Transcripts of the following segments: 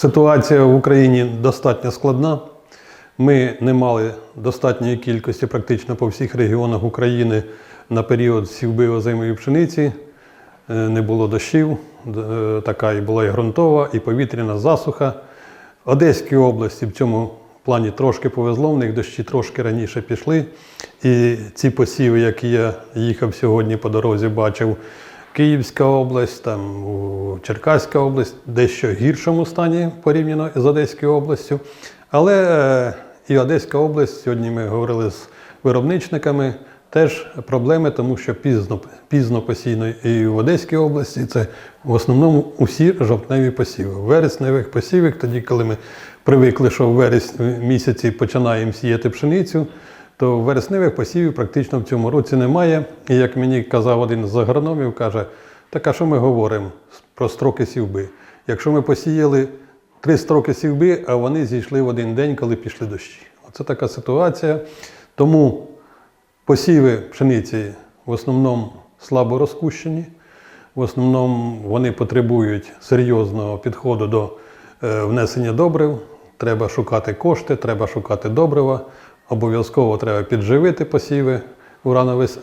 Ситуація в Україні достатньо складна. Ми не мали достатньої кількості практично по всіх регіонах України на період сівби озимої пшениці. Е, Не було дощів, е, така і була і ґрунтова, і повітряна засуха. Одеській області в цьому плані трошки повезло, в них дощі трошки раніше пішли. І ці посіви, які я їхав сьогодні по дорозі, бачив, Київська область, там Черкаська область, дещо гіршому стані порівняно з Одеською областю. Але е, і Одеська область, сьогодні ми говорили з виробничниками, теж проблеми, тому що пізно, пізно посійно і в Одеській області це в основному усі жовтневі посіви. Вересневих посівів, тоді, коли ми привикли, що в вересні місяці починаємо сіяти пшеницю, то вересневих посівів практично в цьому році немає. І як мені казав один з агрономів, каже, так а що ми говоримо про строки сівби? Якщо ми посіяли три строки сівби, а вони зійшли в один день, коли пішли дощі. Оце така ситуація. Тому посіви пшениці в основному слабо розкущені. В основному вони потребують серйозного підходу до е, внесення добрив. Треба шукати кошти, треба шукати добрива. Обов'язково треба підживити посіви у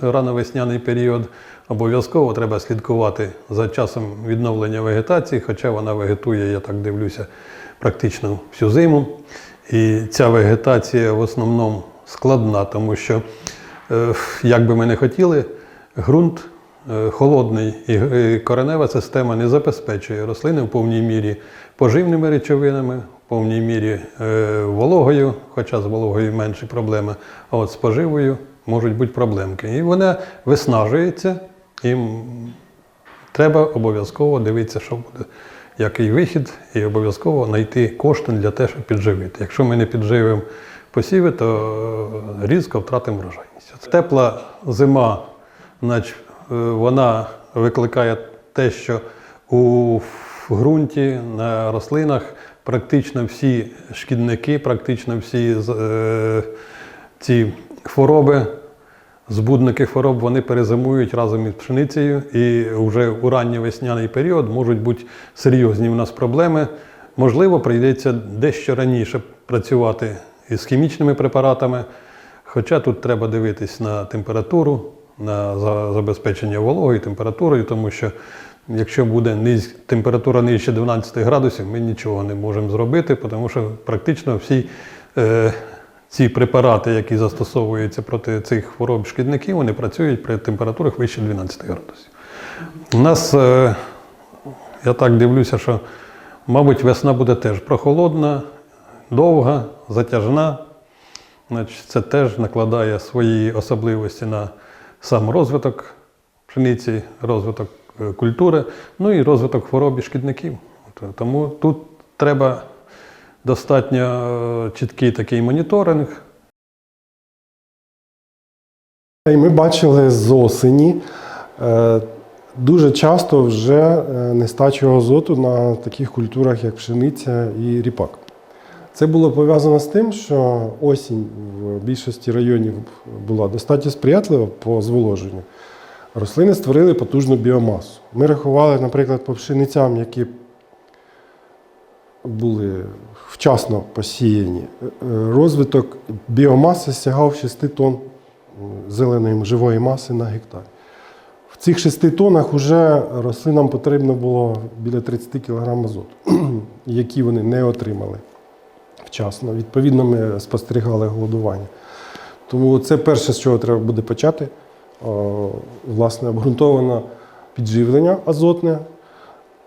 рановесняний період. Обов'язково треба слідкувати за часом відновлення вегетації, хоча вона вегетує, я так дивлюся, практично всю зиму. І ця вегетація в основному складна, тому що, е, як би ми не хотіли, ґрунт е, холодний і коренева система не забезпечує рослини в повній мірі поживними речовинами, повній мірі е, вологою, хоча з вологою менші проблеми, а от з поживою можуть бути проблемки. І вона виснажується, і треба обов'язково дивитися, що буде, який вихід, і обов'язково знайти кошти для того, щоб підживити. Якщо ми не підживимо посіви, то е, різко втратимо врожайність. Тепла зима, значить, е, вона викликає те, що у ґрунті на рослинах практично всі шкідники, практично всі е, ці хвороби, збудники хвороб, вони перезимують разом із пшеницею, і вже у ранній весняний період можуть бути серйозні в нас проблеми. Можливо, прийдеться дещо раніше працювати із хімічними препаратами, хоча тут треба дивитись на температуру, на забезпечення вологою температурою, тому що якщо буде низ, температура нижче 12 градусів, ми нічого не можемо зробити, тому що практично всі е, ці препарати, які застосовуються проти цих хвороб шкідників, вони працюють при температурах вище 12 градусів. У нас, е, я так дивлюся, що, мабуть, весна буде теж прохолодна, довга, затяжна. Значить, це теж накладає свої особливості на сам розвиток пшениці, розвиток культури, ну і розвиток хвороб і шкідників. Тому тут треба достатньо е, чіткий такий моніторинг. І ми бачили з осені е, дуже часто вже е, нестачу азоту на таких культурах, як пшениця і ріпак. Це було пов'язано з тим, що осінь в більшості районів була достатньо сприятлива по зволоженню. Рослини створили потужну біомасу. Ми рахували, наприклад, по пшеницям, які були вчасно посіяні, е, розвиток біомаси сягав 6 тонн зеленої живої маси на гектар. В цих 6 тоннах вже рослинам потрібно було біля 30 кг азоту, які вони не отримали вчасно. Відповідно, ми спостерігали голодування. Тому це перше, з чого треба буде почати. О, Власне, обґрунтоване підживлення азотне,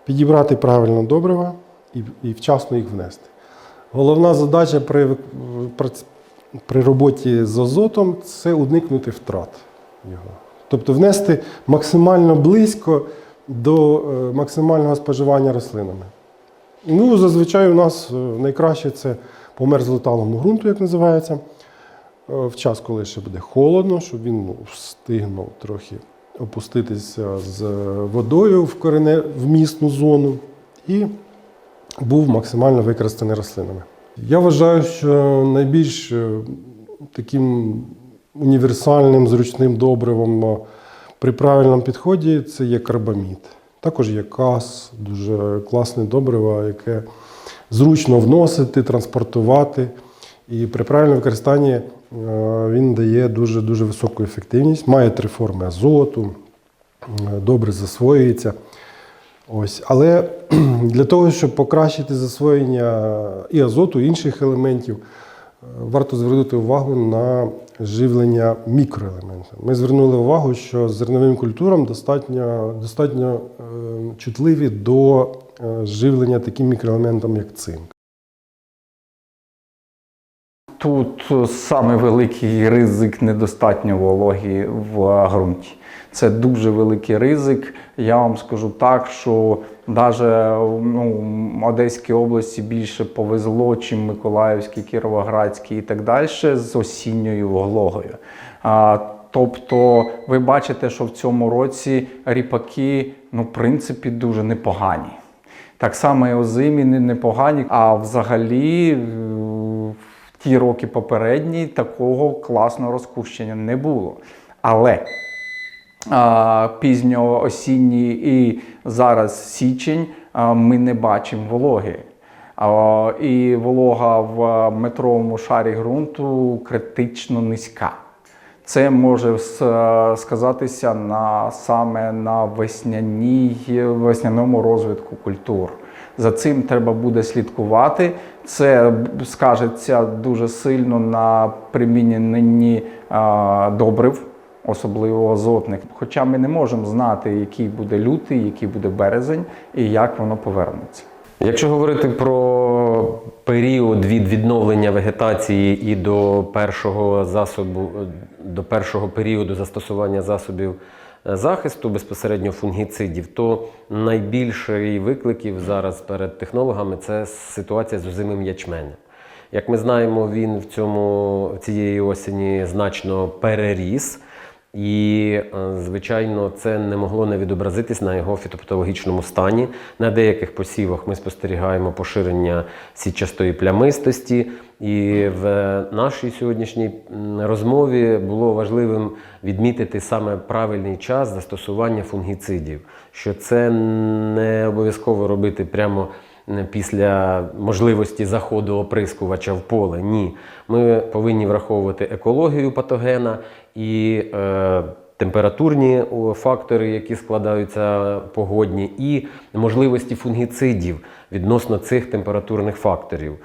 підібрати правильно добрива і, і вчасно їх внести. Головна задача при, прац- при роботі з азотом це уникнути втрат його. Тобто внести максимально близько до е, максимального споживання рослинами. Ну, зазвичай у нас е, найкраще це по мерзлоталому ґрунту, як називається, е, в час, коли ще буде холодно, щоб він ну, встигнув трохи опуститися з водою в корене в місну зону і був максимально використаний рослинами. Я вважаю, що найбільш е, таким універсальним зручним добривом е, при правильному підході це є карбамід. Також є кас, дуже класне добриво, яке зручно вносити, транспортувати. І при правильному використанні е, він дає дуже, дуже високу ефективність, має три форми азоту, е, добре засвоюється. Ось. Але для того, щоб покращити засвоєння і азоту, і інших елементів, е, варто звернути увагу на живлення мікроелементів. Ми звернули увагу, що зерновим культурам достатньо, достатньо чутливі до живлення таким мікроелементом, як цинк. Тут е, саме великий ризик недостатньо вологі в ґрунті. Це дуже великий ризик. Я вам скажу так, що навіть ну, Одеській області більше повезло, чим Миколаївській, Кіровоградській і так далі з осінньою вологою. А, тобто, ви бачите, що в цьому році ріпаки, ну, в принципі, дуже непогані. Так само і озимі непогані, а взагалі ті роки попередні такого класного розкущення не було. Але а, пізньоосінній і зараз січень ми не бачимо вологи. І волога в метровому шарі ґрунту критично низька. Це може сказатися на саме на весняній, весняному розвитку культур. За цим треба буде слідкувати. Це скажеться дуже сильно на приміненні добрив, особливо азотних. Хоча ми не можемо знати, який буде лютий, який буде березень і як воно повернеться. Якщо говорити про період від відновлення вегетації і до першого засобу, до першого періоду застосування засобів захисту безпосередньо фунгіцидів, то найбільший викликів зараз перед технологами це ситуація з озимим ячменем. Як ми знаємо, він в цьому цієї осені значно переріс. І, е, звичайно, це не могло не відобразитись на його фітопатологічному стані. На деяких посівах ми спостерігаємо поширення сітчастої плямистості. І в нашій сьогоднішній розмові було важливим відмітити саме правильний час застосування фунгіцидів, що це не обов'язково робити прямо після можливості заходу оприскувача в поле. Ні. Ми повинні враховувати екологію патогена і е, температурні фактори, які складаються погодні, і можливості фунгіцидів відносно цих температурних факторів.